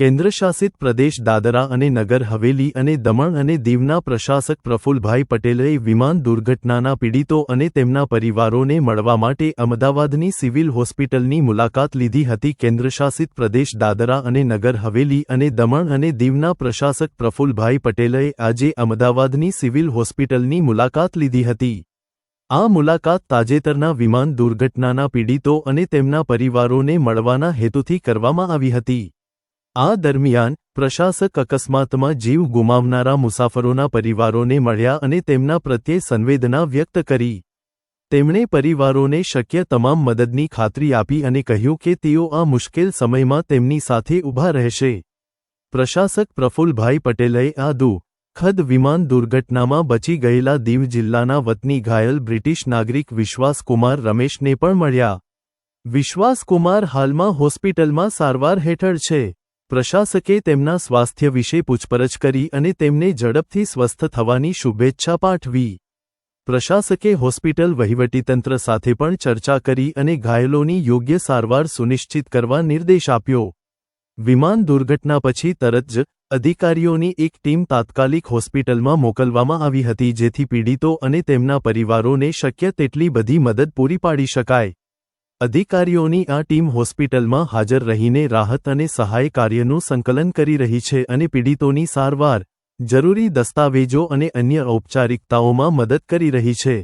કેન્દ્રશાસિત પ્રદેશ દાદરા અને નગર હવેલી અને દમણ અને દીવના પ્રશાસક પ્રફુલભાઈ પટેલે વિમાન દુર્ઘટનાના પીડિતો અને તેમના પરિવારોને મળવા માટે અમદાવાદની સિવિલ હોસ્પિટલની મુલાકાત લીધી હતી. કેન્દ્રશાસિત પ્રદેશ દાદરા અને નગર હવેલી અને દમણ અને દીવના પ્રશાસક પ્રફુલભાઈ પટેલે આજે અમદાવાદની સિવિલ હોસ્પિટલની મુલાકાત લીધી હતી. આ મુલાકાત તાજેતરના વિમાન દુર્ઘટનાના પીડિતો અને તેમના પરિવારોને મળવાના હેતુથી કરવામાં આવી હતી. આ દરમિયાન, પ્રશાસક અકસ્માતમાં જીવ ગુમાવનારા મુસાફરોના પરિવારોને મળ્યા અને તેમના પ્રત્યે સંવેદના વ્યક્ત કરી. તેમણે પરિવારોને શક્ય તમામ મદદની ખાતરી આપી અને કહ્યું કે તેઓ આ મુશ્કેલ સમયમાં તેમની સાથે ઊભા રહેશે. પ્રશાસક પ્રફુલભાઈ પટેલે આ દુ, ખદ વિમાન દુર્ઘટનામાં બચી ગયેલા દીવ જિલ્લાના વતની ઘાયલ બ્રિટિશ નાગરિક વિશ્વાસકુમાર રમેશને પણ મળ્યા. વિશ્વાસકુમાર હાલમાં હોસ્પિટલમાં સારવાર હેઠળ છે. પ્રશાસકે તેમના સ્વાસ્થ્ય વિશે પૂછપરછ કરી અને તેમને ઝડપથી સ્વસ્થ થવાની શુભેચ્છા પાઠવી. પ્રશાસકે હોસ્પિટલ વહીવટીતંત્ર સાથે પણ ચર્ચા કરી અને ઘાયલોની યોગ્ય સારવાર સુનિશ્ચિત કરવા નિર્દેશ આપ્યો. વિમાન દુર્ઘટના પછી તરત જ અધિકારીઓની એક ટીમ તાત્કાલિક હોસ્પિટલમાં મોકલવામાં આવી હતી જેથી પીડિતો અને તેમના પરિવારોને શક્ય તેટલી બધી મદદ પૂરી પાડી શકાય. અધિકારીઓની આ ટીમ હોસ્પિટલમાં હાજર રહીને રાહત અને સહાય કાર્યનું સંકલન કરી રહી છે અને પીડિતોની સારવાર, જરૂરી દસ્તાવેજો અને અન્ય ઔપચારિકતાઓમાં મદદ કરી રહી છે.